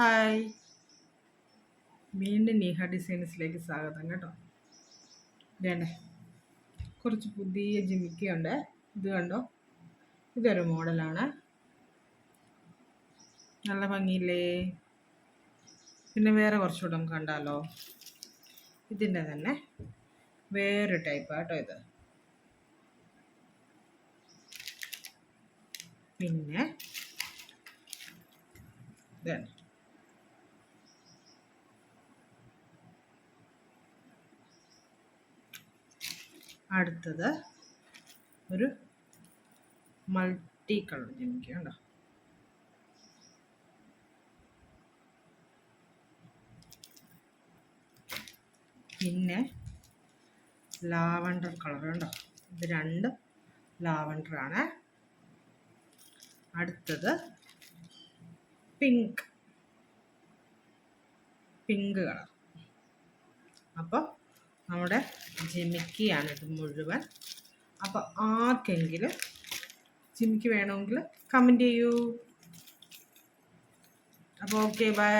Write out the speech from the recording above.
Hi. വീണ്ടും നീഹ ഡിസൈൻസിലേക്ക് സ്വാഗതം കേട്ടോ. വേണ്ടേ കുറച്ച് പുതിയ ജിമിക്കുണ്ട് ഇത് കണ്ടോ? ഇതൊരു മോഡലാണ്. നല്ല ഭംഗിയില്ലേ? പിന്നെ വേറെ കുറച്ചുകൂടെ നമുക്ക് കണ്ടാലോ? ഇതിന്റെ തന്നെ വേറെ കേട്ടോ ഇത്. പിന്നെ ഇതാണ് അടുത്തത് ഒരു മൾട്ടി കളർ ജിമിക്ക് കണ്ടോ? പിന്നെ ലാവണ്ടർ കളർ ഉണ്ടോ ഇത് രണ്ട് ലാവണ്ടറാണ് അടുത്തത് പിങ്ക് പിങ്ക് കളർ അപ്പോൾ നമ്മുടെ ജിമിക്കിയാണ് ഇത് മുഴുവൻ. അപ്പോൾ ആർക്കെങ്കിലും ജിമിക്ക് വേണമെങ്കിൽ കമന്റ് ചെയ്യൂ. അപ്പോൾ ഓക്കെ ബൈ